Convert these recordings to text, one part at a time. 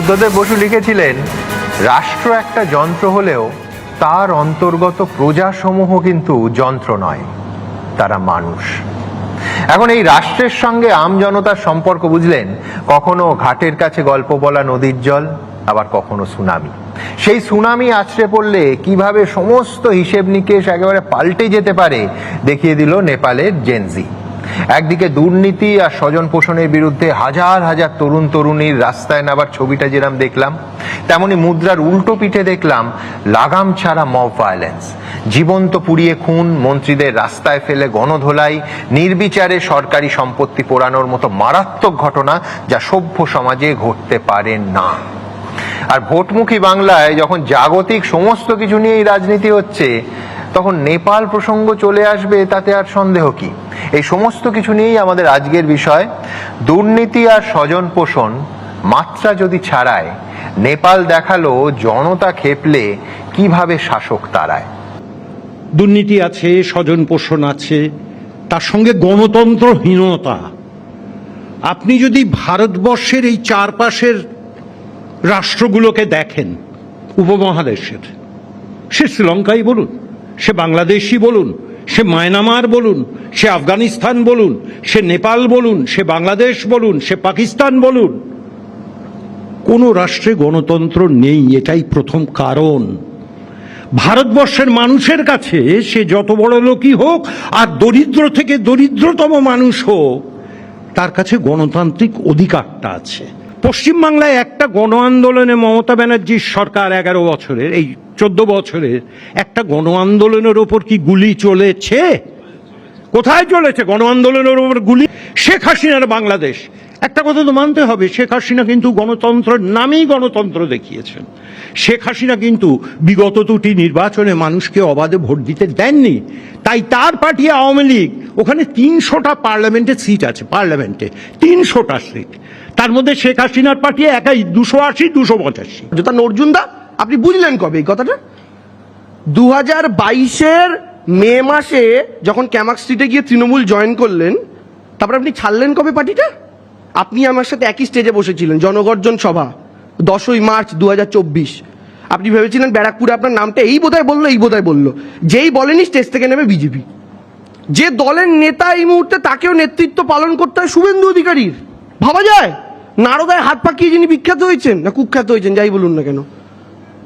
বুদ্ধদেব বসু লিখেছিলেন, রাষ্ট্র একটা যন্ত্র হলেও তার অন্তর্গত প্রজাসমূহ কিন্তু যন্ত্র নয়, তারা মানুষ। এখন এই রাষ্ট্রের সঙ্গে আম জনতার সম্পর্ক বুঝলেন, কখনো ঘাটের কাছে গল্প বলা নদীর জল, আবার কখনো সুনামি। সেই সুনামি আছড়ে পড়লে কীভাবে সমস্ত হিসেব নিকেশ একেবারে পাল্টে যেতে পারে, দেখিয়ে দিল নেপালের জেনজি একদিকে দুর্নীতি আর স্বজন পোষণের বিরুদ্ধে হাজার হাজার তরুণ তরুণীর রাস্তায় নাবার ছবিটা যেরাম দেখলাম, তেমনি মুদ্রার উল্টো পিঠে দেখলাম লাগাম ছাড়া মব ভায়োলেন্স জীবন্ত পুড়িয়ে খুন, মন্ত্রীদের রাস্তায় ফেলে গণধোলাই, নির্বিচারে সরকারি সম্পত্তি পোড়ানোর মতো মারাত্মক ঘটনা যা সভ্য সমাজে ঘটতে পারে না। আর ভোটমুখী বাংলায় যখন জাগতিক সমস্ত কিছু নিয়েই রাজনীতি হচ্ছে তখন নেপাল প্রসঙ্গ চলে আসবে তাতে আর সন্দেহ কি? এই সমস্ত কিছু নিয়েই আমাদের আজকের বিষয়। দুর্নীতি আর স্বজন পোষণ, মাত্রা যদি ছাড়ায়, নেপাল দেখাল জনতা খেপলে কীভাবে শাসক তারায়? দুর্নীতি আছে, স্বজন পোষণ আছে, তার সঙ্গে গণতন্ত্রহীনতা। আপনি যদি ভারতবর্ষের এই চারপাশের রাষ্ট্রগুলোকে দেখেন, উপমহাদেশের, সে শ্রীলঙ্কাই বলুন সে বাংলাদেশই বলুন, সে মায়ানমার বলুন, সে আফগানিস্তান বলুন, সে নেপাল বলুন, সে বাংলাদেশ বলুন, সে পাকিস্তান বলুন। কোনো রাষ্ট্রে গণতন্ত্র নেই, এটাই প্রথম কারণ। ভারতবর্ষের মানুষের কাছে সে যত বড় লোকই হোক, আর দরিদ্র থেকে দরিদ্রতম মানুষ হোক, তার কাছে গণতান্ত্রিক অধিকারটা আছে। পশ্চিমবাংলায় একটা গণ আন্দোলনে মমতা ব্যানার্জির সরকার এগারো বছরের, এই চোদ্দ বছরের একটা গণ আন্দোলনের ওপর কি গুলি চলেছে? কোথায় চলেছে গণ আন্দোলনের ওপর গুলি? শেখ হাসিনার বাংলাদেশ। একটা কথা তো মানতে হবে, শেখ হাসিনা কিন্তু গণতন্ত্রের নামেই গণতন্ত্র দেখিয়েছেন। শেখ হাসিনা কিন্তু বিগত দুটি নির্বাচনে মানুষকে অবাধে ভোট দিতে দেননি। তাই তার পার্টি আওয়ামী লীগ, ওখানে তিনশোটা পার্লামেন্টে সিট আছে, পার্লামেন্টে তিনশোটা সিট। তার মধ্যে শেখ হাসিনার পার্টি একাই, দুশো আশি, দুশো পঁচাশি। অর্জুন দা? আপনি বুঝলেন কবে এই কথাটা? দু হাজার বাইশের মে মাসে যখন ক্যামাক স্ট্রিটে গিয়ে তৃণমূল জয়েন করলেন, তারপর আপনি ছাড়লেন কবে পার্টিটা? আপনি আমার সাথে একই স্টেজে বসেছিলেন, জনগর্জন সভা, দশই মার্চ দু হাজার চব্বিশ। আপনি ভেবেছিলেন ব্যারাকপুরে আপনার নামটা এই বোধহয় বলল, এই বোধহয় বলল। যেই বলেনি স্টেজ থেকে নেবে বিজেপি। যে দলের নেতা এই মুহূর্তে তাকেও নেতৃত্ব পালন করতে হয় শুভেন্দু অধিকারীর। ভাবা যায়? নারদায় হাত পাকিয়ে যিনি বিখ্যাত হয়েছেন, না কুখ্যাত হয়েছেন, যাই বলুন না কেন।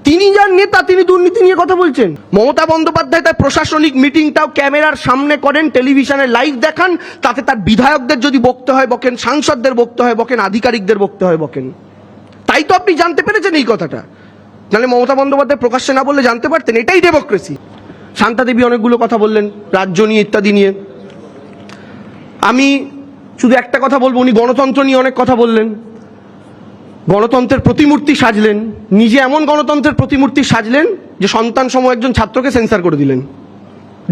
তিনি যার নেতা, তিনি দুর্নীতি নিয়ে কথা বলছেন। মমতা বন্দ্যোপাধ্যায় তার প্রশাসনিক মিটিংটাও ক্যামেরার সামনে করেন, টেলিভিশনে লাইভ দেখান, তাতে তার বিধায়কদের যদি বকতে হয় বকেন, সাংসদদের বকতে হয় বকেন, আধিকারিকদের বকতে হয় বকেন। তাই তো আপনি জানতে পেরেছেন এই কথাটা। নাহলে মমতা বন্দ্যোপাধ্যায় প্রকাশ্যে না বললে জানতে পারতেন, এটাই ডেমোক্রেসি শান্তা দেবী অনেকগুলো কথা বললেন, রাজ্য নিয়ে, ইত্যাদি নিয়ে। আমি শুধু একটা কথা বলব, উনি গণতন্ত্র নিয়ে অনেক কথা বললেন। গণতন্ত্রের প্রতিমূর্তি সাজলেন। নিজে এমন গণতন্ত্রের প্রতিমূর্তি সাজলেন যে সন্তান সম একজন ছাত্রকে সেন্সার করে দিলেন।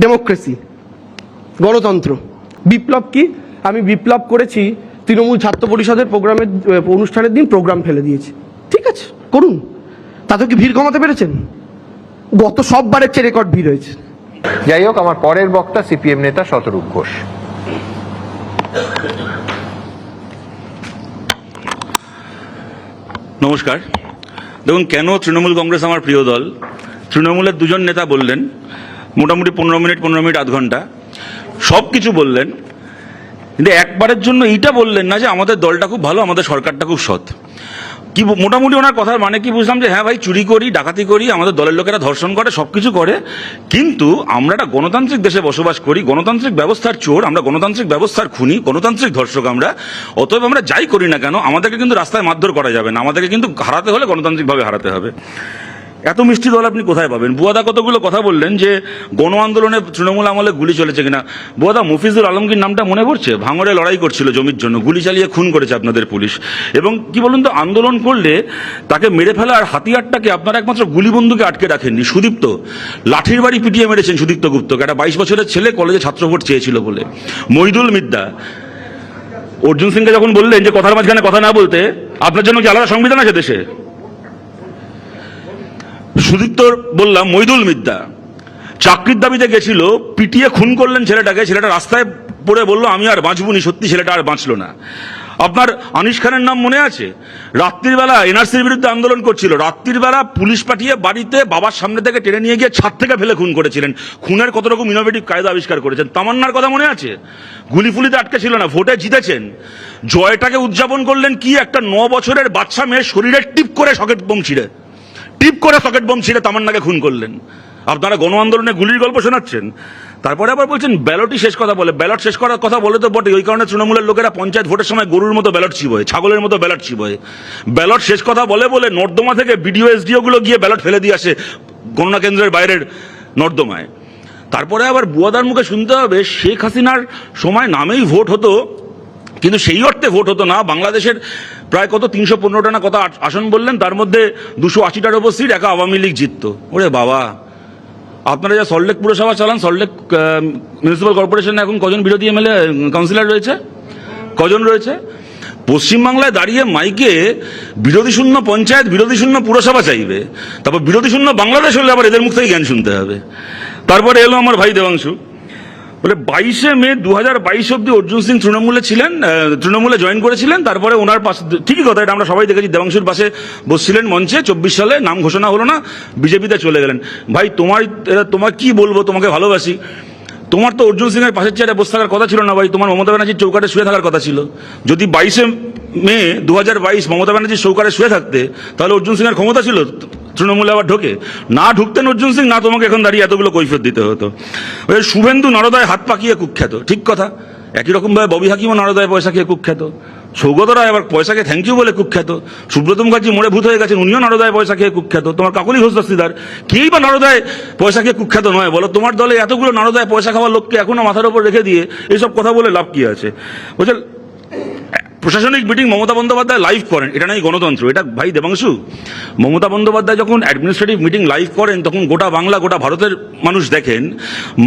ডেমোক্রেসি, গণতন্ত্র। বিপ্লব কি? আমি বিপ্লব করেছি, তৃণমূল ছাত্র পরিষদের প্রোগ্রামের অনুষ্ঠানের দিন প্রোগ্রাম ফেলে দিয়েছি। ঠিক আছে, করুন। তাতে কি ভিড় কমাতে পেরেছেন? গত সববারের চেয়ে রেকর্ড ভিড় হয়েছে। যাই হোক, আমার পরের বক্তা সিপিএম নেতা শতরূপ ঘোষ। নমস্কার। দেখুন, কেন তৃণমূল কংগ্রেস আমার প্রিয় দল? তৃণমূলের দুজন নেতা বললেন, মোটামুটি পনেরো মিনিট পনেরো মিনিট, আধ ঘণ্টা। সব কিছু বললেন, কিন্তু একবারের জন্য এইটা বললেন না যে আমাদের দলটা খুব ভালো, আমাদের সরকারটা খুব সৎ। কি মোটামুটি ওনার কথার মানে কি বুঝলাম যে হ্যাঁ ভাই, চুরি করি, ডাকাতি করি, আমাদের দলের লোকেরা ধর্ষণ করে সব কিছু করে, কিন্তু আমরা একটা গণতান্ত্রিক দেশে বসবাস করি, গণতান্ত্রিক ব্যবস্থার চোর, আমরা গণতান্ত্রিক ব্যবস্থার খুনি, গণতান্ত্রিক ধর্ষক আমরা, অতএব আমরা যাই করি না কেন, আমাদেরকে কিন্তু রাস্তায় মারধর করা যাবে না, আমাদেরকে কিন্তু হারাতে হলে গণতান্ত্রিকভাবে হারাতে হবে। এত মিষ্টি দল আপনি কোথায় পাবেন? বুয়াদা কতগুলো কথা বললেন যে গণ আন্দোলনে তৃণমূল আমলে গুলি চলেছে কিনা। বুয়াদা, মফিজুল আলমগীর নামটা মনে পড়ছে? ভাঙড়ে লড়াই করছিল জমির জন্য, গুলি চালিয়ে খুন করেছে আপনাদের পুলিশ। এবং কি বলুন তো, আন্দোলন করলে তাকে মেরে ফেলা আর হাতিয়ারটাকে আপনারা একমাত্র গুলিবন্ধুকে আটকে রাখেননি, সুদীপ্ত। লাঠির বাড়ি পিটিয়ে মেরেছেন সুদীপ্ত গুপ্তকে একটা বাইশ বছরের ছেলে কলেজে ছাত্র ভোট চেয়েছিল বলে। মইদুল মিদ্দা, অর্জুন সিংকে যখন বললেন যে কথার মাঝখানে কথা না বলতে, আপনার জন্য কি আলাদা সংবিধান আছে দেশে? সুদীপ্ত বললাম মৈদুল মিদ্যা চাকরির দাবিতে গেছিল, পিটিয়ে খুন করলেন ছেলেটাকে, ছেলেটা রাস্তায় পড়ে বলল, আমি আর বাঁচবনি সত্যি ছেলেটা আর বাঁচলো না। আপনার আনিস খানের নাম মনে আছে? রাত্রির বেলা এনআরসির বিরুদ্ধে আন্দোলন করছিল, রাত্রির বেলা পুলিশ পাঠিয়ে বাড়িতে বাবার সামনে থেকে টেনে নিয়ে গিয়ে ছাদ থেকে ফেলে খুন করেছিলেন। খুনের কত রকম ইনোভেটিভ কায়দা আবিষ্কার করেছেন? তামান্নার কথা মনে আছে? গুলি ফুলিতে আটকে ছিল না, ভোটে জিতেছেন। জয়টাকে উদযাপন করলেন কি একটা ন বছরের বাচ্চা মেয়ে, শরীরে টিপ করে সকেট ছিঁড়ে টিপ করে সকেট বোম ছিঁড়ে তামান্নাকে খুন করলেন। আপনারা গণ আন্দোলনে গুলির গল্প শোনাচ্ছেন। তারপরে আবার বলছেন, ব্যালটই শেষ কথা বলে। ব্যালট শেষ করার কথা বলে তো বটে ওই কারণে তৃণমূলের লোকেরা পঞ্চায়েত ভোটের সময় গরুর মতো ব্যালট চিবোয় ছাগলের মতো ব্যালট চিবোয় ব্যালট শেষ কথা বলে বলে নর্দমা থেকে বিডিও এসডিও গুলো গিয়ে ব্যালট ফেলে দিয়ে আসে গণনা কেন্দ্রের বাইরের নর্দমায়। তারপরে আবার বুয়াদার মুখে শুনতে হবে, শেখ হাসিনার সময় নামেই ভোট হতো কিন্তু সেই অর্থে ভোট হতো না। বাংলাদেশের প্রায় কত, তিনশো পনেরোটা না কত আসন বললেন, তার মধ্যে দুশো আশিটার ওপর সিট একা আওয়ামী লীগ জিততো। ওরে বাবা। আপনারা যা সল্টলেক পুরসভা চালান, সল্টলেক মিউনিসিপ্যাল কর্পোরেশনে এখন কজন বিরোধী এমএলএ কাউন্সিলর রয়েছে? কজন রয়েছে? পশ্চিমবাংলায় দাঁড়িয়ে মাইকে বিরোধী শূন্য পঞ্চায়েত, বিরোধী শূন্য পুরসভা চাইবে। তারপর বিরোধী শূন্য বাংলাদেশ হলে আবার এদের মুখ থেকে জ্ঞান শুনতে হবে। তারপরে এলো আমার ভাই দেবাংশু। বলে বাইশে মে দু হাজার বাইশ অব্দি অর্জুন সিং তৃণমূলে ছিলেন তৃণমূলে জয়েন করেছিলেন, তারপরে ওনার পাশে ঠিকই কথা, এটা আমরা সবাই দেখেছি, দেবাংশুর পাশে বসছিলেন মঞ্চে, চব্বিশ সালে, নাম ঘোষণা হলো না, বিজেপিতে চলে গেলেন। ভাই, তোমার তোমার কি বলব, তোমাকে ভালোবাসি। তোমার তো অর্জুন সিংয়ের পাশের চেয়ারে বসে থাকার কথা ছিল না ভাই, তোমার মমতা ব্যানার্জির চৌকাটে শুয়ে থাকার কথা ছিল। যদি বাইশে মে দু হাজার বাইশ মমতা ব্যানার্জির চৌকাটে শুয়ে থাকতে, তাহলে অর্জুন সিংয়ের ক্ষমতা ছিল, তৃণমূলে আবার ঢোকে। না ঢুকতেন অর্জুন সিং, না তোমাকে এখন দাঁড়িয়ে এতগুলো কৈফিয়ত দিতে হতো। ওই শুভেন্দু নরদায় হাত পাকিয়ে কুখ্যাত, ঠিক কথা। একই রকমভাবে ববি হাকিমও নরদয় পয়সা খেয়ে কুখ্যাত। সৌগত রায় আবার পয়সাকে থ্যাংক ইউ বলে কুখ্যাত। সুব্রত মুখার্জি মোড়ে ভূত হয়ে গেছেন, উনিও নরদয় পয়সা খেয়ে কুখ্যাত। তোমার কাকলি ঘোষ দস্তিদার কেই বা নরদয় পয়সা খেয়ে কুখ্যাত নয়? বলো, তোমার দলে এতগুলো নরদয় পয়সা খাওয়ার লোককে এখনও মাথার উপর রেখে দিয়ে এইসব কথা বলে লাভ কি আছে? বুঝলেন প্রশাসনিক মিটিং মমতা বন্দ্যোপাধ্যায় লাইভ করেন, এটা নাই গণতন্ত্র? এটা ভাই দেবাংশু, মমতা বন্দ্যোপাধ্যায় যখন অ্যাডমিনিস্ট্রেটিভ মিটিং লাইভ করেন, তখন গোটা বাংলা, গোটা ভারতের মানুষ দেখেন,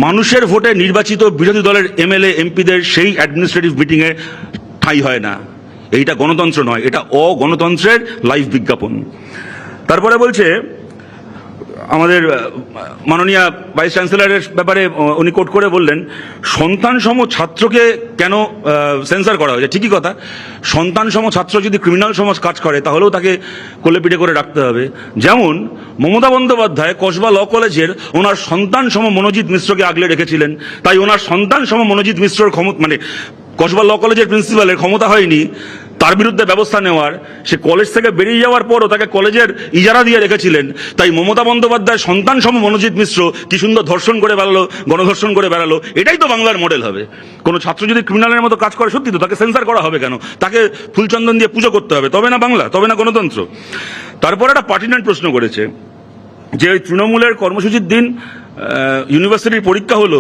মানুষের ভোটে নির্বাচিত বিরোধী দলের এমএলএ, এমপিদের সেই অ্যাডমিনিস্ট্রেটিভ মিটিংয়ে ঠাঁই হয় না। এইটা গণতন্ত্র নয়, এটা অগণতন্ত্রের লাইভ বিজ্ঞাপন। তারপরে বলছে আমাদের মাননীয় ভাইস চ্যান্সেলরের ব্যাপারে উনি কোট করে বললেন সন্তান সম ছাত্রকে কেন সেন্সার করা হয়েছে? ঠিকই কথা। সন্তান সম ছাত্র যদি ক্রিমিনাল সমাজ কাজ করে, তাহলেও তাকে কোলে পিঠে করে রাখতে হবে। যেমন, মমতা বন্দ্যোপাধ্যায় কসবা ল কলেজের ওনার সন্তান সম মনোজিৎ মিশ্রকে আগলে রেখেছিলেন। তাই ওনার সন্তান সম মনোজিৎ মিশ্রর ক্ষমতা মানে কসবা ল কলেজের প্রিন্সিপালের ক্ষমতা হয়নি। তার বিরুদ্ধে ব্যবস্থা নেওয়ার, সে কলেজ থেকে বেরিয়ে যাওয়ার পরও তাকে কলেজের ইজারা দিয়ে রেখেছিলেন। তাই মমতা বন্দ্যোপাধ্যায় সন্তান সম মনোজিৎ মিশ্র কি সুন্দর ধর্ষণ করে বেড়ালো, গণধর্ষণ করে বেড়ালো, এটাই তো বাংলার মডেল হবে। কোনো ছাত্র যদি ক্রিমিনালের মতো কাজ করে, সত্যি তো তাকে সেন্সার করা হবে কেন? তাকে ফুলচন্দন দিয়ে পুজো করতে হবে, তবে না বাংলা, তবে না গণতন্ত্র। তারপর একটা পার্টিনেন্ট প্রশ্ন করেছে। যে ওই তৃণমূলের কর্মসূচির দিন ইউনিভার্সিটির পরীক্ষা হলো,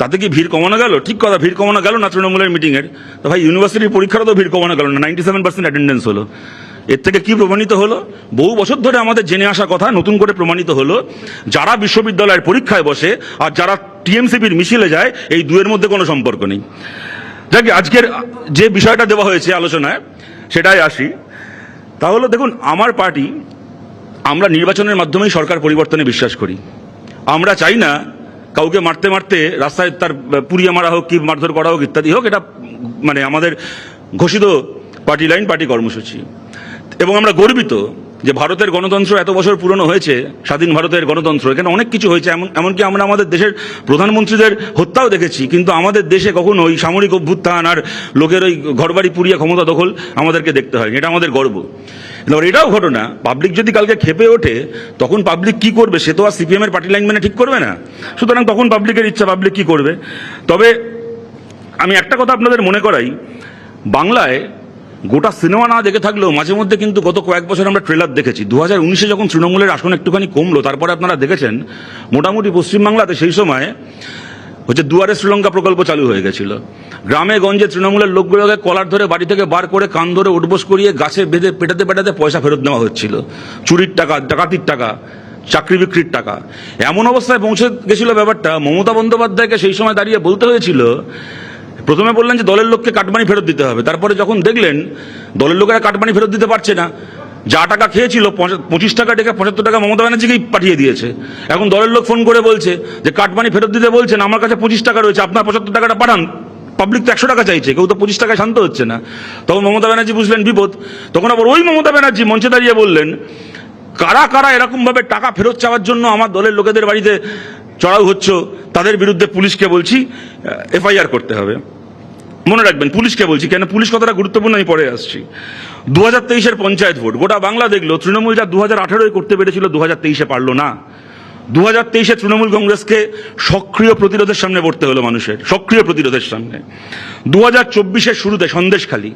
তাতে কি ভিড় কমানো গেল? ঠিক কথা, ভিড় কমানো গেল না তৃণমূলের মিটিংয়ের তো ভাই ইউনিভার্সিটির পরীক্ষারও তো ভিড় কমানো গেল না নাইনটি সেভেন পার্সেন্ট অ্যাটেন্ডেন্স হলো। এর থেকে কি প্রমাণিত হলো? বহু বছর ধরে আমাদের জেনে আসা কথা, নতুন করে প্রমাণিত হলো, যারা বিশ্ববিদ্যালয়ের পরীক্ষায় বসে আর যারা টিএমসিপির মিছিলে যায়, এই দুয়ের মধ্যে কোনো সম্পর্ক নেই। যাক আজকের যে বিষয়টা দেওয়া হয়েছে আলোচনায়, সেটাই আসি। তাহলে দেখুন, আমার পার্টি আমরা নির্বাচনের মাধ্যমেই সরকার পরিবর্তনে বিশ্বাস করি। আমরা চাই না কাউকে মারতে মারতে রাস্তায় তার পুড়িয়ে মারা হোক, কি মারধর করা হোক, ইত্যাদি হোক, এটা মানে আমাদের ঘোষিত পার্টি লাইন, পার্টি কর্মসূচি। এবং আমরা গর্বিত যে ভারতের গণতন্ত্র এত বছর পুরনো হয়েছে, স্বাধীন ভারতের গণতন্ত্র, এখানে অনেক কিছু হয়েছে, এমন, এমনকি আমরা আমাদের দেশের প্রধানমন্ত্রীদের হত্যাও দেখেছি, কিন্তু আমাদের দেশে কখনো ওই সামরিক অভ্যুত্থান আর লোকের ওই ঘরবাড়ি পুড়িয়ে ক্ষমতা দখল আমাদেরকে দেখতে হয় এটা আমাদের গর্ব। এবার এটাও ঘটনা পাবলিক যদি কালকে খেপে ওঠে, তখন পাবলিক কি করবে, সে তো আর সিপিএম এর পার্টি লাইন মেনে ঠিক করবে না। সুতরাং তখন পাবলিকের ইচ্ছা পাবলিক কি করবে? তবে আমি একটা কথা আপনাদের মনে করাই, বাংলায় গোটা সিনেমা না দেখে থাকলেও মাঝে মধ্যে কিন্তু গত কয়েক বছর আমরা ট্রেলার দেখেছি। দু হাজার উনিশে যখন তৃণমূলের আসন একটুখানি কমলো, তারপরে আপনারা দেখেছেন, মোটামুটি পশ্চিমবাংলাতে সেই সময় হচ্ছে দুয়ারে শ্রীলঙ্কা প্রকল্প চালু হয়ে গেছিল। গ্রামে গঞ্জে তৃণমূলের লোকগুলোকে কলার ধরে বাড়ি থেকে বার করে কান ধরে উঠবোস করিয়ে গাছে বেঁধে পেটাতে পেটাতে পয়সা ফেরত নেওয়া হচ্ছিল। চুরির টাকা, ডাকাতির টাকা, চাকরি বিক্রির টাকা। এমন অবস্থায় পৌঁছে গেছিল ব্যাপারটা। মমতা বন্দ্যোপাধ্যায়কে সেই সময় দাঁড়িয়ে বলতে হয়েছিল প্রথমে বললেন যে দলের লোককে কাটমানি ফেরত দিতে হবে। তারপরে যখন দেখলেন, দলের লোকেরা কাটমানি ফেরত দিতে পারছে না। যা টাকা খেয়েছিল পঁচিশ টাকা ডেকে পঁচাত্তর টাকা মমতা ব্যানার্জিকেই পাঠিয়ে দিয়েছে। এখন দলের লোক ফোন করে বলছে যে, কাটমানি ফেরত দিতে বলছেন, আমার কাছে পঁচিশ টাকা রয়েছে, আপনার পঁচাত্তর টাকাটা পাঠান। পাবলিক তো একশো টাকা চাইছে, কেউ তো পঁচিশ টাকায় শান্ত হচ্ছে না। তখন মমতা ব্যানার্জি বুঝলেন বিপদ। তখন আবার ওই মমতা ব্যানার্জি মঞ্চে দাঁড়িয়ে বললেন, কারা কারা এরকমভাবে টাকা ফেরত চাওয়ার জন্য আমার দলের লোকেদের বাড়িতে চড়াও হচ্ছ, তাদের বিরুদ্ধে পুলিশকে বলছি এফআইআর করতে হবে। মনে রাখবেন, পুলিশকে বলছি, কেন পুলিশ কতটা গুরুত্বপূর্ণ, আমি পরে আসছি। দু হাজার তেইশের পঞ্চায়েত ভোট, গোটা বাংলা দেখল, তৃণমূল যা দু হাজার আঠেরোয় করতে পেরেছিল দু হাজার তেইশে পারল না। দু হাজার তেইশে তৃণমূল কংগ্রেসকে সক্রিয় প্রতিরোধের সামনে পড়তে হলো মানুষের, সক্রিয় প্রতিরোধের সামনে। দু হাজার চব্বিশের শুরুতে সন্দেশখালী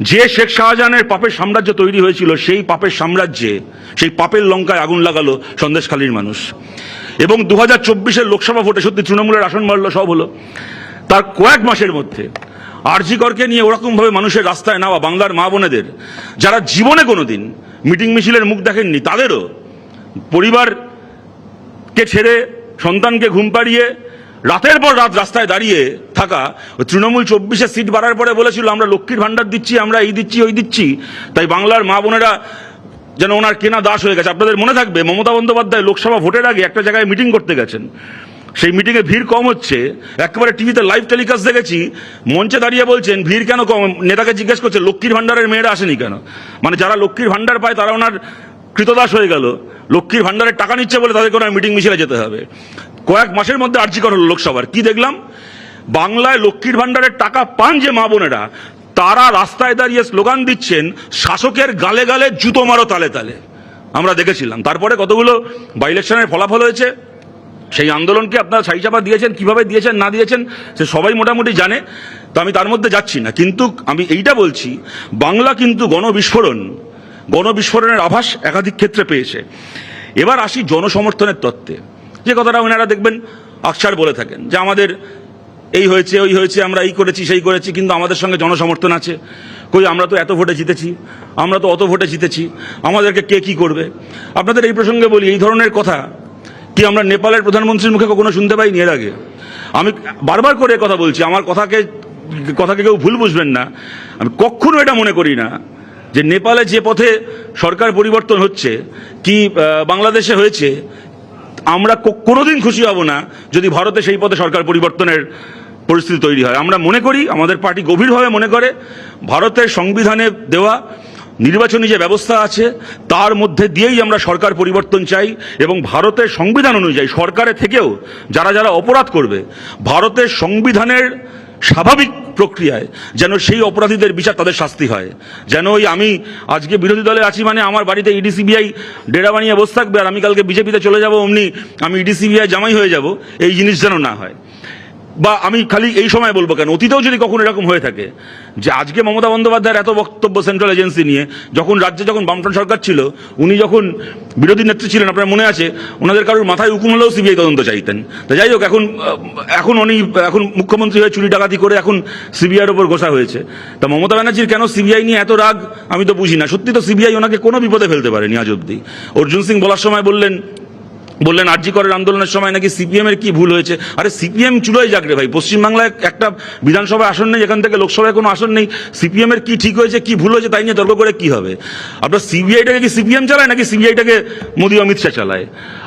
যে শেখ শাহজাহানের পাপের সাম্রাজ্য তৈরি হয়েছিল, সেই পাপের সাম্রাজ্যে, সেই পাপের লঙ্কায় আগুন লাগালো সন্দেশখালীর মানুষ। এবং দু হাজার চব্বিশের লোকসভা ভোটে সত্যি তৃণমূলের আসন মারলো সব হলো। তার কয়েক মাসের মধ্যে আরজিকরকে নিয়ে ওরকমভাবে মানুষের রাস্তায় নেওয়া বাংলার মা বোনেদের, যারা জীবনে কোনোদিন মিটিং মিছিলের মুখ দেখেননি, তাদেরও পরিবারকে ছেড়ে সন্তানকে ঘুম পাড়িয়ে রাতের পর রাত রাস্তায় দাঁড়িয়ে থাকা তৃণমূল চব্বিশে সিট বাড়ার পরে বলেছিল, আমরা লক্ষ্মীর ভাণ্ডার দিচ্ছি, আমরা এই দিচ্ছি, ওই দিচ্ছি। তাই বাংলার মা বোনেরা যেন ওনার কেনা দাস হয়ে গেছে। আপনাদের মনে থাকবে, মমতা বন্দ্যোপাধ্যায় লোকসভা ভোটের আগে একটা জায়গায় মিটিং করতে গেছেন। সেই মিটিংয়ে ভিড় কম হচ্ছে। একেবারে টিভিতে লাইভ টেলিকাস্ট দেখেছি, মঞ্চে দাঁড়িয়ে বলছেন, ভিড় কেন কম? নেতাকে জিজ্ঞেস করছে, লক্ষ্মীর ভাণ্ডারের মেয়েরা আসেনি কেন? মানে যারা লক্ষ্মীর ভাণ্ডার পায়, তারা ওনার কৃতদাস হয়ে গেল। লক্ষ্মীর ভাণ্ডারের টাকা নিচ্ছে বলে তাদেরকে ওনার মিটিং মিছিলে যেতে হবে। কয়েক মাসের মধ্যে আর্জিকর হলো লোকসভার। কি দেখলাম? বাংলায় লক্ষ্মীর ভাণ্ডারের টাকা পান যে মা বোনেরা, তারা রাস্তায় দাঁড়িয়ে স্লোগান দিচ্ছেন, শাসকের গালে গালে জুতো মারো তালে তালে। আমরা দেখেছিলাম। তারপরে কতগুলো বাই ইলেকশনের ফলাফল হয়েছে? সেই আন্দোলনকে আপনারা ছাইচাপা দিয়েছেন, কীভাবে দিয়েছেন, না দিয়েছেন, সে সবাই মোটামুটি জানে। তো আমি তার মধ্যে যাচ্ছি না। কিন্তু আমি এইটা বলছি, বাংলা কিন্তু গণবিস্ফোরণ, গণবিস্ফোরণের আভাস একাধিক ক্ষেত্রে পেয়েছে। এবার আসি জনসমর্থনের তত্ত্বে। যে কথাটা ওনারা দেখবেন আকসার বলে থাকেন, যে আমাদের এই হয়েছে, ওই হয়েছে, আমরা এই করেছি, সেই করেছি, কিন্তু আমাদের সঙ্গে জনসমর্থন আছে। কই, আমরা তো এত ভোটে জিতেছি, আমরা তো অত ভোটে জিতেছি, আমাদেরকে কে কি করবে? আপনাদের এই প্রসঙ্গে বলি, এই ধরনের কথা কি আমরা নেপালের প্রধানমন্ত্রীর মুখে কখনো শুনতে পাইনি এর আগে? আমি বারবার করে কথা বলছি, আমার কথাকে কথাকে কেউ ভুল বুঝবেন না। আমি কখনো এটা মনে করি না যে নেপালে যে পথে সরকার পরিবর্তন হচ্ছে, কি বাংলাদেশে হয়েছে আমরা কোনোদিন খুশি হব না যদি ভারতে সেই পথে সরকার পরিবর্তনের পরিস্থিতি তৈরি হয়। আমরা মনে করি, আমাদের পার্টি গভীরভাবে মনে করে, ভারতের সংবিধানে দেওয়া নির্বাচনী যে ব্যবস্থা আছে, তার মধ্যে দিয়েই আমরা সরকার পরিবর্তন চাই এবং ভারতের সংবিধান অনুযায়ী সরকারে থেকেও যারা যারা অপরাধ করবে, ভারতের সংবিধানের স্বাভাবিক প্রক্রিয়ায় যেন সেই অপরাধীদের বিচার তাদের শাস্তি হয়। যেন ওই আমি আজকে বিরোধী দলে আছি মানে আমার বাড়িতে ইডি, সিবিআই ডেরা বানিয়ে বসে থাকবে আর আমি কালকে বিজেপিতে চলে যাব, অমনি আমি ইডি, সিবিআই জামাই হয়ে যাব, এই জিনিস যেন না হয়। বা আমি খালি এই সময় বলব কেন? অতীতেও যদি কখনো এরকম হয়ে থাকে যে আজকে মমতা বন্দ্যোপাধ্যায়ের এত বক্তব্য সেন্ট্রাল এজেন্সি নিয়ে, যখন রাজ্যে যখন বামফ্রন্ট সরকার ছিল, উনি যখন বিরোধী নেত্রী ছিলেন, আপনার মনে আছে? ওনাদের কারোর মাথায় হুকুম হলেও সিবিআই তদন্ত চাইতেন। তো যাই হোক, এখন এখন উনি, এখন মুখ্যমন্ত্রী হয়ে চুরি ডাকাতি করে এখন সিবিআইয়ের ওপর ঘোষা হয়েছে। তা মমতা ব্যানার্জির কেন সিবিআই নিয়ে এত রাগ? আমি তো বুঝি না। সত্যি তো সিবিআই ওনাকে কোনো বিপদে ফেলতে পারেনি আজ অব্দি অর্জুন সিং বলার সময় বললেন বললেন আরজি করের আন্দোলনের সময় নাকি সিপিএম এর কি ভুল হয়েছে? আরে সিপিএম চুলোয় যাক রে ভাই। পশ্চিমবাংলায় একটা বিধানসভায় আসন নেই এখান থেকে লোকসভায় কোনো আসন নেই। সিপিএম এর কি ঠিক হয়েছে, কি ভুল হয়েছে, তাই নিয়ে তর্ক করে কি হবে? আপনার সিবিআইটাকে কি সিপিএম চালায় নাকি সিবিআইটাকে মোদী অমিত শাহ চালায়?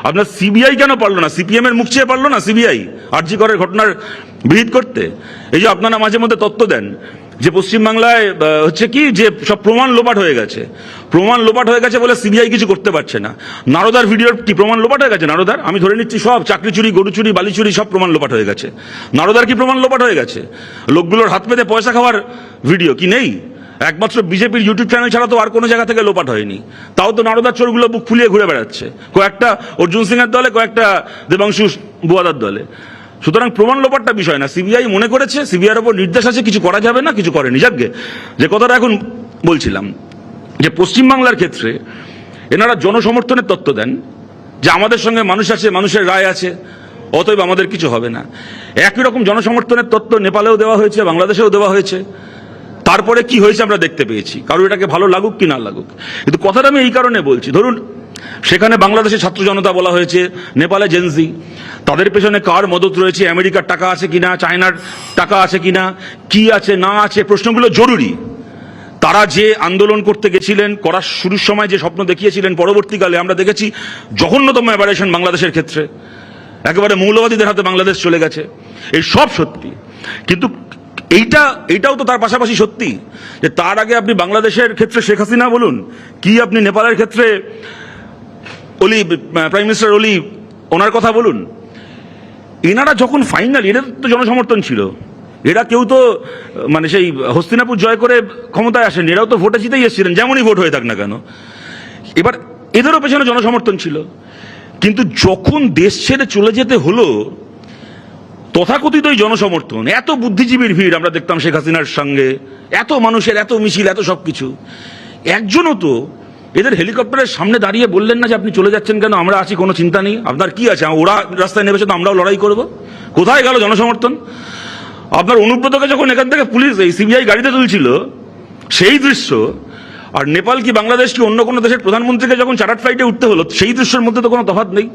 আপনার সিবিআই কেন পারল না? সিপিএম এর মুখ চেয়ে পারল না সিবিআই আরজি করের ঘটনার বিহিত করতে? এই যে আপনারা মাঝে মধ্যে তত্ত্ব দেন। যে পশ্চিমবাংলায় হচ্ছে কি যে সব প্রমাণ লোপাট হয়ে গেছে। প্রমাণ লোপাট হয়ে গেছে বলে সিবিআই কিছু করতে পারছে না। নারদার ভিডিওর কি প্রমাণ লোপাট হয়ে গেছে? নারদার? আমি ধরে নিচ্ছি সব চাকরি চুরি, গরু চুরি, বালি চুরি সব প্রমাণ লোপাট হয়ে গেছে। নারদার কি প্রমাণ লোপাট হয়ে গেছে? লোকগুলোর হাত পেতে পয়সা খাওয়ার ভিডিও কি নেই? একমাত্র বিজেপির ইউটিউব চ্যানেল ছাড়া তো আর কোনো জায়গা থেকে লোপাট হয়নি। তাও তো নারদার চোরগুলো বুক ফুলিয়ে ঘুরে বেড়াচ্ছে। কয়েকটা অর্জুন সিং এর দলে, কয়েকটা দেবাংশু বুয়াদার দলে। সুতরাং প্রমাণ লোপাটটা বিষয় না। সিবিআই মনে করেছে, সিবিআইয়ের ওপর নির্দেশ আছে, কিছু করা যাবে না, কিছু করেনি। যাকে যে কথাটা এখন বলছিলাম, যে পশ্চিমবাংলার ক্ষেত্রে এনারা জনসমর্থনের তত্ত্ব দেন, যে আমাদের সঙ্গে মানুষ আছে, মানুষের রায় আছে, অতএব আমাদের কিছু হবে না। একই রকম জনসমর্থনের তত্ত্ব নেপালেও দেওয়া হয়েছে, বাংলাদেশেও দেওয়া হয়েছে। তারপরে কি হয়েছে আমরা দেখতে পেয়েছি। কারও এটাকে ভালো লাগুক কি না লাগুক। কিন্তু কথাটা আমি এই কারণে বলছি, ধরুন সেখানে বাংলাদেশের ছাত্র জনতা বলা হয়েছে, নেপালে জেনজি তাদের পেছনে কার মদত রয়েছে? আমেরিকার টাকা আছে কিনা? চায়নার টাকা আছে কিনা? কি আছে, না আছে? প্রশ্নগুলো জরুরি। তারা যে আন্দোলন করতে গেছিলেন, করার শুরুর সময় যে স্বপ্ন দেখিয়েছিলেন, পরবর্তীকালে আমরা দেখেছি জঘন্যতম অ্যাবারেশন বাংলাদেশের ক্ষেত্রে। একেবারে মৌলবাদীদের হাতে বাংলাদেশ চলে গেছে। এই সব সত্যি। কিন্তু এইটা, এইটাও তো তার পাশাপাশি সত্যি যে তার আগে আপনি বাংলাদেশের ক্ষেত্রে শেখ হাসিনা বলুন, কি আপনি নেপালের ক্ষেত্রে অলি প্রাইম মিনিস্টার অলি ওনার কথা বলুন। এনারা যখন ফাইনাল এদের তো জনসমর্থন ছিল। এরা কেউ তো মানে সেই হস্তিনাপুর জয় করে ক্ষমতায় আসেন এরাও তো ভোটে জিতেই এসেছিলেন, যেমনই ভোট হয়ে থাক না কেন। এবার এদেরও পেছনে জনসমর্থন ছিল। কিন্তু যখন দেশ ছেড়ে চলে যেতে হলো, তথাকথিত এই জনসমর্থন, এত বুদ্ধিজীবীর ভিড় আমরা দেখতাম শেখ হাসিনার সঙ্গে, এত মানুষের, এত মিছিল, এত সব কিছু একজনও তো এদের হেলিকপ্টারের সামনে দাঁড়িয়ে বললেন না যে আপনি চলে যাচ্ছেন কেন? আমরা আছি, কোনো চিন্তা নেই। আপনার কি আছে? ওরা রাস্তায় নেমেছে তো আমরাও লড়াই করব। কোথায় গেল জনসমর্থন? আপনার অনুব্রতকে যখন এখান থেকে পুলিশ, এই সিবিআই গাড়িতে তুলছিল, সেই দৃশ্য, আর নেপাল কি বাংলাদেশ কি অন্য কোনো দেশের প্রধানমন্ত্রীকে যখন চার্টার ফ্লাইটে উঠতে হলো, সেই দৃশ্যের মধ্যে তো কোনো তফাৎ নেই।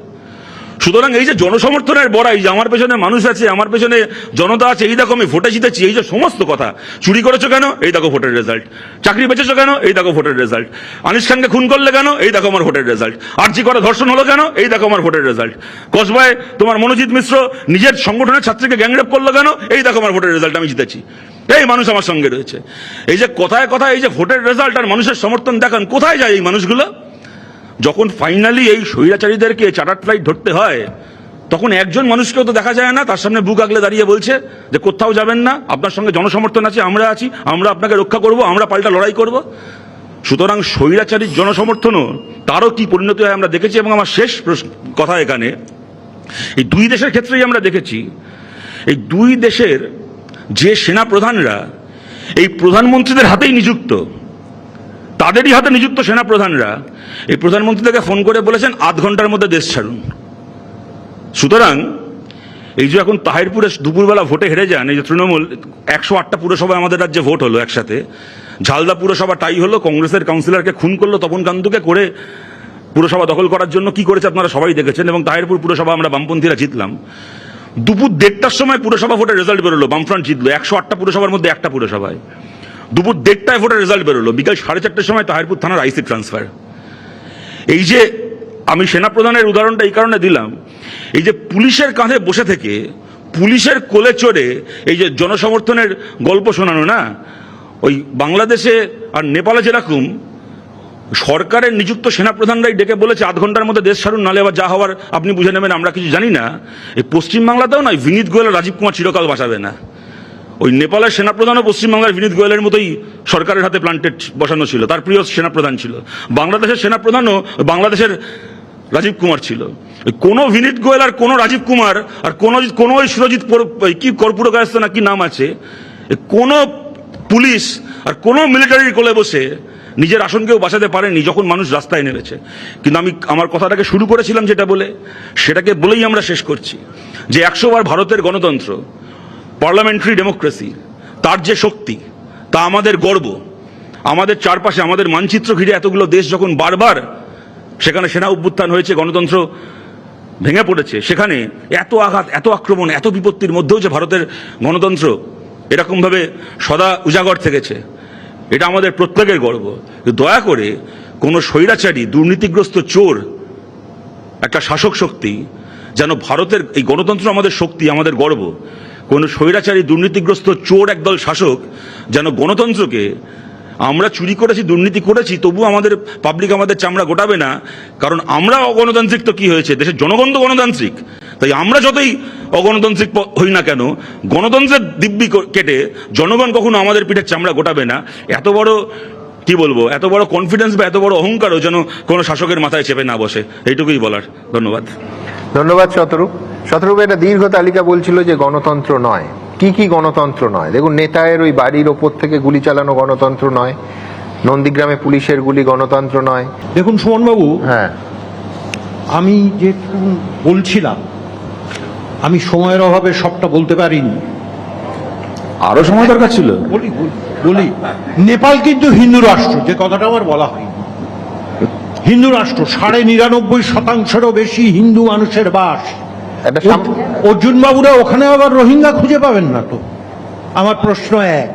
সুতরাং এই যে জনসমর্থনের বড়াই, যে আমার পেছনে মানুষ আছে, আমার পেছনে জনতা আছে, এই দেখো আমি ভোটে জিতেছি, এই যে সমস্ত কথা। চুরি করেছ কেন? এই দেখো ভোটের রেজাল্ট চাকরি বেঁচেছো কেন? এই দেখো ভোটের রেজাল্ট আনিস খানকে খুন করলে কেন? এই দেখো আমার ভোটের রেজাল্ট আরজি করে ধর্ষণ হলো কেন? এই দেখো আমার ভোটের রেজাল্ট কসবায় তোমার মনোজিৎ মিশ্র নিজের সংগঠনের ছাত্রীকে গ্যাংরেপ করল কেন? এই দেখো আমার ভোটের রেজাল্ট আমি জিতেছি। এই মানুষ আমার সঙ্গে রয়েছে। এই যে কথায় কথায় এই যে ভোটের রেজাল্ট আর মানুষের সমর্থন দেখান, কোথায় যায় এই মানুষগুলো? যখন ফাইনালি এই স্বৈরাচারীদেরকে চার্টার ফ্লাইট ধরতে হয়, তখন একজন মানুষকেও তো দেখা যায় না, তার সামনে বুক আগলে দাঁড়িয়ে বলছে যে কোথাও যাবেন না, আপনার সঙ্গে জনসমর্থন আছে, আমরা আছি, আমরা আপনাকে রক্ষা করব, আমরা পাল্টা লড়াই করব। সুতরাং স্বৈরাচারীর জনসমর্থনও তারও কি পরিণতি হয় আমরা দেখেছি, এবং আমার শেষ কথা এখানে, এই দুই দেশের ক্ষেত্রেই আমরা দেখেছি, এই দুই দেশের যে সেনা প্রধানরা এই প্রধানমন্ত্রীদের হাতেই নিযুক্ত তাদেরই হাতে নিযুক্ত সেনা প্রধানরা এই প্রধানমন্ত্রীকে ফোন করে বলেছেন, আধ ঘণ্টার মধ্যে দেশ ছাড়ুন। সুতরাং এই যে এখন তাহিরপুরে দুপুরবেলা ভোটে হেরে যান, এই যে তৃণমূল, একশো আটটা পুরসভায় আমাদের রাজ্যে ভোট হলো একসাথে। ঝালদা পুরসভা টাই হলো, কংগ্রেসের কাউন্সিলরকে খুন করল তপন কান্দুকে করে পুরসভা দখল করার জন্য কি করেছে আপনারা সবাই দেখেছেন, এবং তাহিরপুর পুরসভা আমরা বামপন্থীরা জিতলাম। দুপুর দেড়টার সময় পুরসভা ভোটের রেজাল্ট বেরোলো, বামফ্রন্ট জিতলো, একশো আটটা পুরসভার মধ্যে একটা পুরসভায়। দুপুর দেড়টায় ভোটের রেজাল্ট বেরোলো। বিকাল সাড়ে চারটের সময় তাহিরপুর থানার আইসি ট্রান্সফার এই যে আমি সেনাপ্রধানের উদাহরণটা এই কারণে দিলাম, এই যে পুলিশের কাঁধে বসে থেকে পুলিশের কোলে চড়ে এই যে জনসমর্থনের গল্প শোনানো না, ওই বাংলাদেশে আর নেপালে যেরকম সরকারের নিযুক্ত সেনাপ্রধানরাই ডেকে বলেছে, আধ ঘণ্টার মধ্যে দেশ ছাড়ুন, নালে বা যা হওয়ার আপনি বুঝে নেবেন, আমরা কিছু জানি না। এই পশ্চিমবাংলাতেও নয়, বিনীত গোয়েল রাজীব কুমার চিরকাল বাঁচাবে না। ওই নেপালের সেনাপ্রধানও পশ্চিমবাংলার বিনীত গোয়েলের মতোই সরকারের হাতে প্লান্টেড বসানো ছিল। তার প্রিয় সেনাপ্রধান ছিল। বাংলাদেশের সেনাপ্রধানও বাংলাদেশের রাজীব কুমার ছিল। কোনো বিনীত গোয়েল আর কোনো রাজীব কুমার আর কোনো কোনো ওই সুরজিৎ কি কর্পূর কায়স্থ না কি নাম আছে, কোনো পুলিশ আর কোনো মিলিটারির কোলে বসে নিজের আসনকেও বাঁচাতে পারেনি যখন মানুষ রাস্তায় নেমেছে। কিন্তু আমি আমার কথাটাকে শুরু করেছিলাম যেটা বলে, সেটাকে বলেই আমরা শেষ করছি যে একশো বার ভারতের গণতন্ত্র পার্লামেন্টারি ডেমোক্রেসি, তার যে শক্তি, তা আমাদের গর্ব। আমাদের চারপাশে, আমাদের মানচিত্র ঘিরে এতগুলো দেশ যখন বারবার সেখানে সেনা অভ্যুত্থান হয়েছে, গণতন্ত্র ভেঙে পড়েছে, সেখানে এত আঘাত, এত আক্রমণ, এত বিপত্তির মধ্যেও যে ভারতের গণতন্ত্র এরকমভাবে সদা উজাগর থেকেছে, এটা আমাদের প্রত্যেকের গর্ব। দয়া করে কোনো স্বৈরাচারী, দুর্নীতিগ্রস্ত চোর, একটা শাসক শক্তি, যেন ভারতের এই গণতন্ত্র আমাদের শক্তি, আমাদের গর্ব কোন স্বৈরাচারী দুর্নীতিগ্রস্ত চোর একদল শাসক যেন গণতন্ত্রকে, আমরা চুরি করেছি, দুর্নীতি করেছি, তবু আমাদের পাবলিক আমাদের চামড়া গোটাবে না, কারণ আমরা অগণতান্ত্রিক তো কি হয়েছে? দেশের জনগণ তো গণতান্ত্রিক। তাই আমরা যতই অগণতান্ত্রিক হই না কেন, গণতন্ত্রের দিব্যি কেটে জনগণ কখনো আমাদের পিঠের চামড়া গোটাবে না। এত বড়, কি বলব, এত বড় কনফিডেন্স বা এত বড় অহংকারও যেন কোনো শাসকের মাথায় চেপে না বসে। এইটুকুই বলার। ধন্যবাদ। ধন্যবাদ, শতরূপ। শতরূপ একটা দীর্ঘ তালিকা বলছিল যে গণতন্ত্র নয়। কি কি গণতন্ত্র নয়? দেখুন নেতায়ের ওই বাড়ির ওপর থেকে গুলি চালানো গণতন্ত্র নয়। নন্দীগ্রামে পুলিশের গুলি গণতন্ত্র নয়। দেখুন সুমনবাবু হ্যাঁ। আমি যে বলছিলাম আমি সময়ের অভাবে সবটা বলতে পারিনি। আরও সময় দরকার ছিল। বলি বলি, নেপাল কিন্তু হিন্দু রাষ্ট্র যে কথাটা আমার বলা হয়নি। হিন্দু রাষ্ট্র সাড়ে নিরানব্বই শতাংশেরও বেশি হিন্দু মানুষের বাস। একটা অর্জুন বাবুরা ওখানে আবার রোহিঙ্গা খুঁজে পাবেন না তো? আমার প্রশ্ন এক।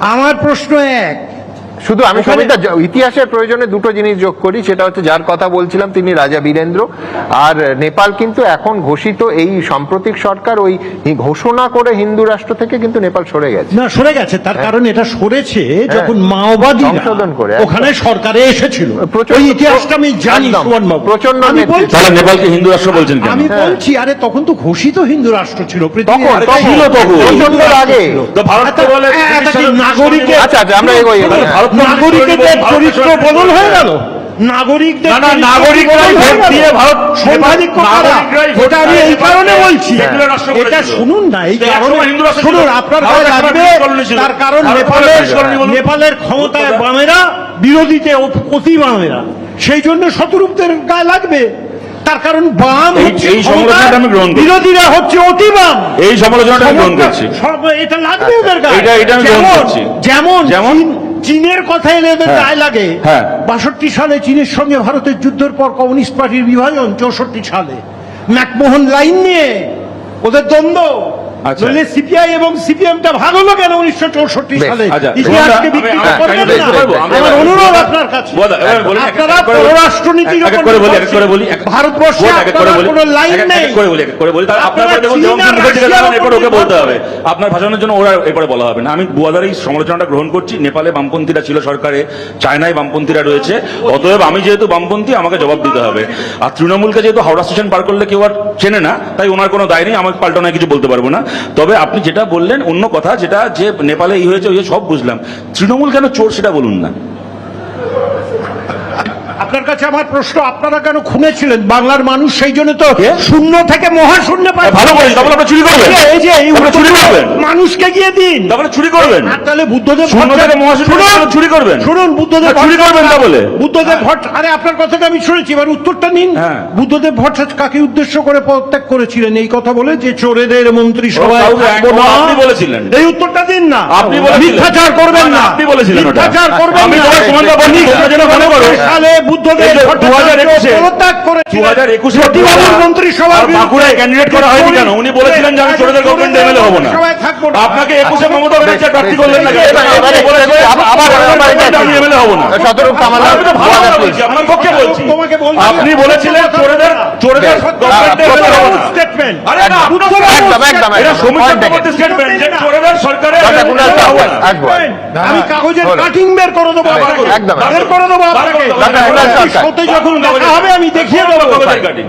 আমার প্রশ্ন এক। শুধু আমি সবিতা ইতিহাসের প্রয়োজনে দুটো জিনিস যোগ করি সেটা হচ্ছে যার কথা বলছিলাম তিনি রাজা বীরেন্দ্র আর নেপাল কিন্তু এখন ঘোষিত এই সাম্প্রতিক সরকার ওই ঘোষণা করে হিন্দু রাষ্ট্র থেকে কিন্তু নেপাল সরে গেছে। না সরে গেছে তার কারণ এটা সরেছে যখন মাওবাদী হ্যাঁ। সংশোধন করে, ওখানে সরকারে এসেছিল। ওই ইতিহাসটা আমি জানি। প্রচণ্ড আমি বলছি তাহলে নেপালকে হিন্দু রাষ্ট্র বলছেন কেন? আমি হ্যাঁ। বলছি আরে তখন তো ঘোষিত হিন্দু রাষ্ট্র ছিল পৃথিবীর তখন তখন। ছিল তখন। আগে। তো ভারত বলে হ্যাঁ, এটা নাগরিকের আচ্ছা আচ্ছা আমরা এগোই নাগরিকদের চরিত্র বদল হয়ে গেল নাগরিকদের না, না, নাগরিকরাই ভোট দিয়ে ভারত- সাংবাদিক কারা? নাগরিকরাই ভোট এটা আমি এই কারণে বলছি এটা শুনুন না এই তো এক কারণে সময় হিন্দু রাষ্ট্র ছিল। শুনুন আপনার ভারত লাগবে। তার কারণ নেপালের ক্ষমতায় বামেরা বিরোধীতে অতি বামেরা সেই জন্য শতরূপদের গায়ে লাগবে তার কারণ বাম এই- সমালোচনাটা আমি গ্রহণ করি। বিরোধীরা হচ্ছে অতি বাম এই সমালোচনাটা আমি গ্রহণ করছি এটা লাগবে ওদের গায়ে এটা- এটা আমি গ্রহণ করছি। যেমন যেমন? চীন- চীনের কথা এলে হ্যাঁ। গায়ে লাগে হ্যাঁ। বাষট্টি সালে চীনের সঙ্গে ভারতের যুদ্ধের পর কমিউনিস্ট পার্টির বিভাজন চৌষট্টি সালে ম্যাকমোহন লাইন নিয়ে ওদের দ্বন্দ্ব। নইলে সিপিআই এবং সিপিএমটা ভাগ হলো কেন উনিশশো চৌষট্টি সালে? আচ্ছা, ইতিহাসকে আমি- বিকৃত করবেন না। আমি- আমি- আমার অনুরোধ আপনার কাছে। পররাষ্ট্রনীতির ভারতবর্ষে। কোনো লাইন নেই। ভাষণের জন্য ওরা এরপরে বলা হবে না। আমি বুয়াদার এই সমালোচনাটা গ্রহণ করছি। নেপালে বামপন্থীরা ছিল সরকারে চায়নায় বামপন্থীরা রয়েছে। অতএব আমি যেহেতু বামপন্থী আমাকে জবাব দিতে হবে। আর তৃণমূলকে যেহেতু হাওড়া স্টেশন পার করলে কেউ আর চেনে না তাই ওনার কোনো দায় নেই আমাকে পাল্টানো কিছু বলতে পারব না। তবে আপনি যেটা বললেন অন্য কথা যেটা যে নেপালে ওই হয়েছে, সব বুঝলাম। তৃণমূল কেন চোর সেটা বলুন না। আপনার কাছে আমার প্রশ্ন আপনারা কেন খুনেছিলেন? বাংলার মানুষ সেই জন্য তো শূন্য থেকে মহাশূন্য পায়। ভালো করেছি তাহলে আপনারা চুরি করবেন। এই যে এই আপনারা চুরি করবেন। মানুষকে গিয়ে দিন। তারপরে চুরি করবেন। আর তাহলে বুদ্ধদেব শূন্য থেকে মহাশূন্য শুনুন, পর্যন্ত চুরি করবেন? শুনুন বুদ্ধদেব চুরি করবেন না বলে? বুদ্ধদেব ভট্ট আরে আপনার কথাটা আমি শুনেছি এবার উত্তরটা নিন। হ্যাঁ। বুদ্ধদেব ভট্টাচার্য কাকে উদ্দেশ্য করে পদত্যাগ করেছিলেন? এই কথা বলে যে চোরেদের মন্ত্রী সভায় আপনি বলেছিলেন। এই উত্তরটা দিন না। আপনি মিথ্যাচার করবেন না, আপনি বলেছিলেন মিথ্যাচার করবেন আমি তোমার সমানটা বলছি, তোমরা যেন মনে করো। সালে বুদ্ধদেব এই যে ভট্টাচার্য 2021 পদত্যাগ করেছিলেন। 2021 এ প্রতিবাবুর মন্ত্রিসভার আর বাঁকুড়ায় ক্যান্ডিডেট করা হয়নি কেন? উনি বলেছিলেন যে আমি চোরদের গভর্নমেন্ট এমএলএ হব না। আপনাকে একুশে মমতা ব্যানার্জি প্রার্থী করলেন না আবার- আমি এমএলএ হব না। শতরূপ কামাল আমি তো ভালো কথা বলছি, আপনার পক্ষে বলছি। তোমাকে বলছি আপনি বলেছিলেন চোরেদের চোরেদের গভর্নমেন্ট এমএলএ হব না। স্টেটমেন্ট আরে না, একদম, একদম, এটা taken. স্টেটমেন্ট যে চোরেদের সরকারের কথা MLA কুণাল হব সরকার, না। আসব আমি কাগজের কাটিং বের করে দেবো একদম, বের করে দেবো আপনাকে। করতে হবে, ডক্টর কুণাল সরকার। সত্যি যখন দেখা হবে আমি দেখিয়ে দেবো।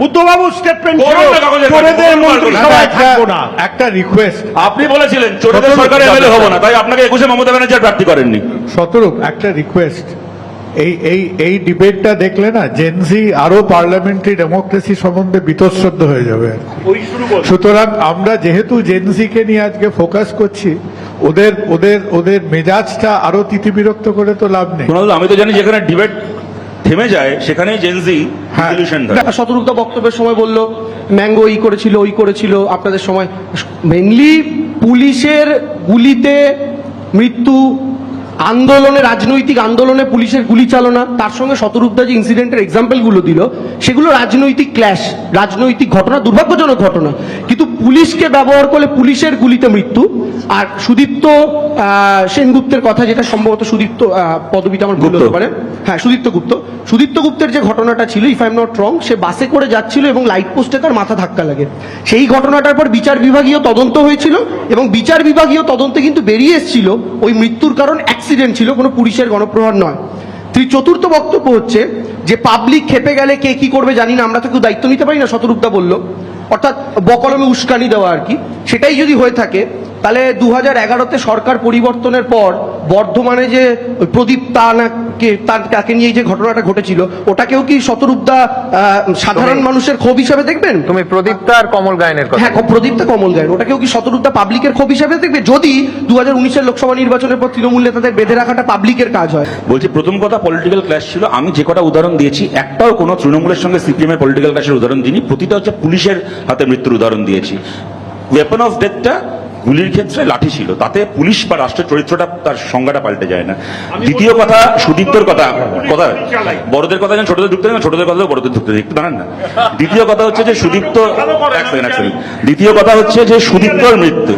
বুদ্ধবাবু স্টেটমেন্ট করুন না কাগজের cutting, চোরেদের করুন না, মন্ত্রী। করুন না। সভায় একটা থাকব না একটা রিকোয়েস্ট আপনি বলেছিলেন চোরেদের সরকারের এমএলএ হব না তাই আপনাকে একুশে মমতা ব্যানার্জি প্রার্থী করেননি। শতরূপ একটা রিকোয়েস্ট এই এই এই ডিবেটটা দেখলে না জেনজি আরও পার্লামেন্টারি ডেমোক্রেসি সম্বন্ধে বিতশ্রদ্ধ হয়ে যাবে সুতরাং আমরা যেহেতু জেনজিকে নিয়ে আজকে ফোকাস করছি ওদের ওদের ওদের মেজাজটা আরও তিতিবিরক্ত করে তো লাভ নেই। আমি তো জানি যেখানে ডিবেট থেমে যায় সেখানে জেনজি হ্যাঁ। শতরূপদা বক্তব্যের সময় বলল ম্যাঙ্গো এই করেছিল ওই করেছিল। আপনাদের সময় মেনলি পুলিশের গুলিতে মৃত্যু আন্দোলনে রাজনৈতিক আন্দোলনে পুলিশের গুলি চালনা তার সঙ্গে শতরূপদা যে ইনসিডেন্টের এক্সাম্পলগুলো দিল সেগুলো রাজনৈতিক ক্ল্যাশ রাজনৈতিক ঘটনা দুর্ভাগ্যজনক ঘটনা। কিন্তু পুলিশকে ব্যবহার করলে পুলিশের গুলিতে মৃত্যু। আর সুদীপ্ত সেনগুপ্তের কথা যেটা সম্ভবত সুদীপ্ত পদবিটা আমার ভুল হতে। পারে। হ্যাঁ সুদীপ্ত গুপ্ত। সুদীপ্ত গুপ্তের যে ঘটনাটা ছিল if I am not wrong সে বাসে করে যাচ্ছিল এবং লাইট পোস্টে তার মাথা ধাক্কা লাগে। সেই ঘটনাটার পর বিচার বিভাগীয় তদন্ত হয়েছিল এবং বিচার বিভাগীয় তদন্তে কিন্তু বেরিয়ে এসেছিল ওই মৃত্যুর কারণ অ্যাক্সিডেন্ট ছিল কোনো পুলিশের গণপ্রহার নয়। ত্রি- চতুর্থ বক্তব্য হচ্ছে যে পাবলিক খেপে গেলে কে কি করবে জানি না আমরা তো কেউ দায়িত্ব নিতে পারি না শতরূপদা বলল। অর্থাৎ বকলমে উস্কানি দেওয়া আর কি সেটাই যদি হয়ে থাকে তাহলে দু হাজার এগারোতে সরকার পরিবর্তনের পর বর্ধমানে যে প্রদীপ তানাকে তার তাকে নিয়ে যে ঘটনাটা ঘটেছিল ওটাকেও কি শতরূপদা সাধারণ মানুষের ক্ষোভ হিসাবে দেখবেন? তুমি প্রদীপ্তা আর কমল গায়নের কথা। হ্যাঁ প্রদীপ্তা কমল গায়ন ওটাকেও কি শতরূপদা পাবলিকের ক্ষোভ হিসাবে দেখবে? যদি দু হাজার উনিশের লোকসভা নির্বাচনের পর তৃণমূল নেতাদের বেঁধে রাখাটা পাবলিকের কাজ হয়। বলছি প্রথম কথা পলিটিক্যাল ক্লাস ছিল। আমি যে কটা উদাহরণ দিয়েছি একটাও কোনো তৃণমূলের সঙ্গে সিপিএম এর পলিটিক্যাল ক্লাসের উদাহরণ দিইনি। প্রতিটা হচ্ছে পুলিশের হাতে মৃত্যুর উদাহরণ দিয়েছি। ওয়েপন অফ ডেথটা গুলির ক্ষেত্রে লাঠি ছিল তাতে পুলিশ বা রাষ্ট্রের চরিত্রটা তার সংজ্ঞাটা পাল্টে যায় না। দ্বিতীয় কথা সুদীপ্তর কথা কথা বড়দের কথা যেন ছোটদের ঢুকতে না, ছোটদের কথা বড়দের ঢুকতে একটু দাঁড়ান না। দ্বিতীয় কথা হচ্ছে যে সুদীপ্ত এক সেকেন্ড এক সেকেন্ড দ্বিতীয় কথা হচ্ছে যে সুদীপ্তর মৃত্যু।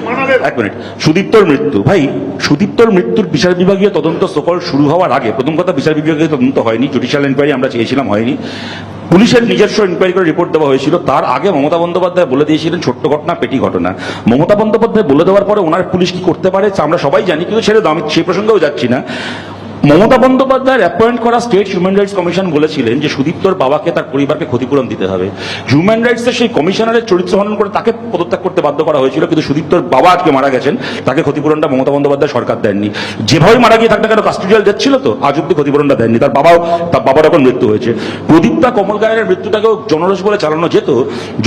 এক মিনিট সুদীপ্তর মৃত্যু। ভাই সুদীপ্তর মৃত্যুর বিচার বিভাগীয় তদন্ত সকল শুরু হওয়ার আগে প্রথম কথা বিচার বিভাগীয় তদন্ত হয়নি জুডিশিয়াল এনকোয়ারি আমরা চেয়েছিলাম হয়নি। পুলিশের নিজস্ব ইনকোয়ারি করে রিপোর্ট দেওয়া হয়েছিল। তার আগে মমতা বন্দ্যোপাধ্যায় বলে দিয়েছিলেন, ছোট্ট ঘটনা, পেটি ঘটনা। মমতা বন্দ্যোপাধ্যায় বলে দেওয়ার পরে ওনার পুলিশ কি করতে পারে আমরা সবাই জানি, কিন্তু সেটা আমি সেই প্রসঙ্গেও যাচ্ছি না। মমতা বন্দ্যোপাধ্যায়ের অ্যাপয়েন্ট করা স্টেট হিউম্যান রাইটস কমিশন বলেছিলেন যে সুদীপ্তর বাবাকে তার পরিবারকে ক্ষতিপূরণ দিতে হবে। হিউম্যান রাইটসের সেই কমিশনারের চরিত্র হনন করে তাকে পদত্যাগ করতে বাধ্য করা হয়েছিল, কিন্তু সুদীপ্তর বাবা আজকে মারা গেছেন, তাকে ক্ষতিপূরণটা মমতা বন্দ্যোপাধ্যায় সরকার দেননি। যেভাবে মারা গিয়ে থাকতে কেন কাস্টোডিয়াল ডেথ ছিল তো, আজ অব্দি ক্ষতিপূরণটা দেননি। তার বাবাও, তার বাবার এখন মৃত্যু হয়েছে। প্রদীপ্তা কমল গায়ের মৃত্যুটাকেও জনরস বলে চালানো যেত,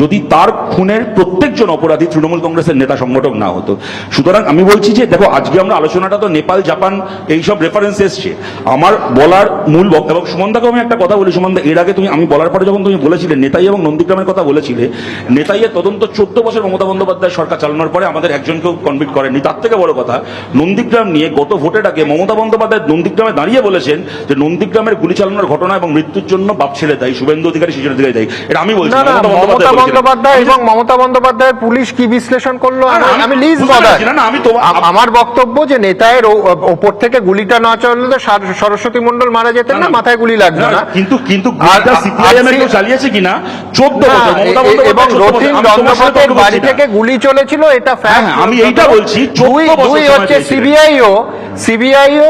যদি তার খুনের প্রত্যেকজন অপরাধী তৃণমূল কংগ্রেসের নেতা সংগঠক না হতো। সুতরাং আমি বলছি যে, দেখো, আজকে আমরা আলোচনাটা তো নেপাল জাপান এইসব রেফারেন্স এসছে আমার বলার মূল এবং সুমনদাকে আমি একটা কথা বলি সুমনদা এর আগে তুমি আমি বলার পরে যখন তুমি বলেছিলে নেতাই এবং নন্দীগ্রামের কথা বলেছিলে নেতাইয়ের তদন্ত চোদ্দ বছর মমতা বন্দ্যোপাধ্যায় সরকার চালানোর পরে আমাদের একজনকেও কনভিক্ট করেননি। তার থেকে বড় কথা নন্দীগ্রাম নিয়ে গত ভোটের আগে মমতা বন্দ্যোপাধ্যায় নন্দীগ্রামে দাঁড়িয়ে বলেছেন যে নন্দীগ্রামের গুলি চালানোর ঘটনা এবং মৃত্যুর জন্য বাপ ছেলে দেয় শুভেন্দু অধিকারী শিশু অধিকারী দেয়। এটা আমি বলছি মমতা বন্দ্যোপাধ্যায় এবং মমতা বন্দ্যোপাধ্যায়ের পুলিশ কি বিশ্লেষণ করল? আমি- লিজ না, আমি তো- আমার বক্তব্য যে নেতায়ের ওপর থেকে গুলিটা না চললে সার- সরস্বতী মন্ডল মারা যেতেন না মাথায় গুলি লাগতো না কিন্তু কিন্তু চালিয়েছে কিনা? চোদ্দ এবং 14 বছর। রথীন আমি তোমার সাথে বন্দ্যোপাধ্যায়ের বাড়ি থেকে গুলি চলেছিল এটা হ্যাঁ, আমি এইটা বলছি, দুই হচ্ছে পেয়েছিলেন। সিবিআইও সিবিআইও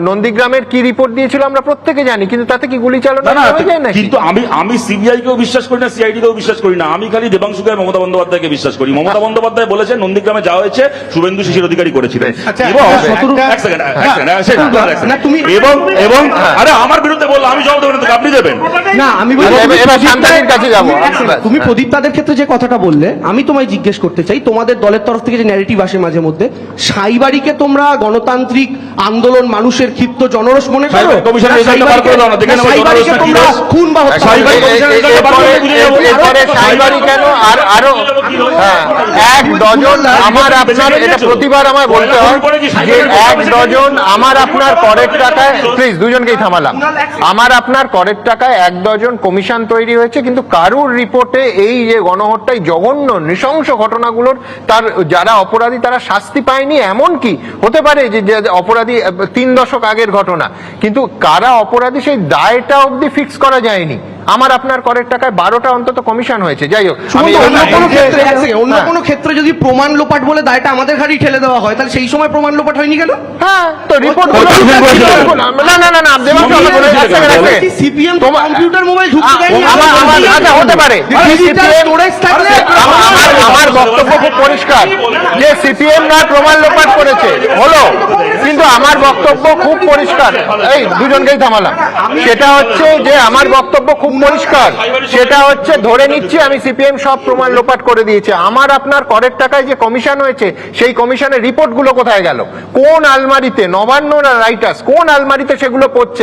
নন্দীগ্রামের কি রিপোর্ট দিয়েছিল আমরা প্রত্যেকে জানি কিন্তু তাতে কি গুলি চালানো না হয়ে কিন্তু আমি আমি সিবিআই কেও বিশ্বাস করি না সিআইডি কেও বিশ্বাস করি না। আমি খালি দেবাংশুকে মমতা বন্দ্যোপাধ্যায়কে বিশ্বাস করি। মমতা বন্দ্যোপাধ্যায় বলেছেন নন্দীগ্রামে যাওয়া হয়েছে শুভেন্দু শিশির অধিকারী করেছিলেন। আচ্ছা, এবং আচ্ছা, এক সেকেন্ড এক সেকেন্ড না, তুমি- এবং এবং আরে আমার বিরুদ্ধে বলল আমি জবাব দেবেন আপনি দেবেন। না আমি বলছি এবার- তুমি এবার প্রদীপ দাদের- কাছে যাব। তুমি- এক second, তুমি প্রদীপ দাদের ক্ষেত্রে যে কথাটা বললে আমি তোমায় জিজ্ঞেস করতে চাই তোমাদের দলের তরফ থেকে যে ন্যারেটিভ আসে মাঝে মধ্যে সাইবাড়িকে তোমরা গণতান্ত্রিক আন্দোলন মানুষের ক্ষিপ্ত জনরস মনে করো? সাইবাড়িকে তোমরা খুন বা কেন আর আরও হ্যাঁ, এক ডজন আমার আপনার এটা প্রতিবার আমায় বলতে হয়। যে এক ডজন আমার আপনার করের টাকায় প্লিজ দুজনকেই থামালাম। আমার আপনার করের টাকায় এক ডজন কমিশন তৈরি হয়েছে, কিন্তু কারুর রিপোর্টে এই যে গণহত্যায় জঘন্য, নৃশংস ঘটনাগুলোর তার যারা অপরাধী, তারা শাস্তি পায়নি, এমন কি? হতে পারে যে অপরাধী, তিন দশক আগের ঘটনা, কিন্তু কারা অপরাধী, সেই দায়টা অবধি ফিক্স করা যায়নি। আমার আপনার করের টাকায় বারোটা অন্তত কমিশন হয়েছে যাই হোক আমি অন্য কোনো ক্ষেত্রে অন্য হ্যাঁ। কোনো ক্ষেত্রে যদি প্রমাণ লোপাট বলে দায়টা আমাদের ঘাড়েই ঠেলে দেওয়া হয় তাহলে সেই সময় প্রমাণ লোপাট হয়নি কেন হ্যাঁ তো রিপোর্ট। না। সিপিএম কম্পিউটার মোবাইল ঢুকতে দেয়নি আচ্ছা, হতে পারে। আমার বক্তব্য খুব পরিষ্কার যে সিপিএম না প্রমাণ লোপাট করেছে হলো কিন্তু আমার বক্তব্য খুব পরিষ্কার। এই, দুজনকেই থামালাম। সেটা হচ্ছে যে আমার বক্তব্য খুব পরিষ্কার। সেটা হচ্ছে ধরে নিচ্ছি, আমি সিপিএম সব প্রমাণ লোপাট করে দিয়েছে। আমার আপনার করের টাকায় যে কমিশন হয়েছে, সেই কমিশনের রিপোর্টগুলো কোথায় গেল? কোন আলমারিতে নবান্ন রাইটার্স, কোন আলমারিতে সেগুলো পড়ছে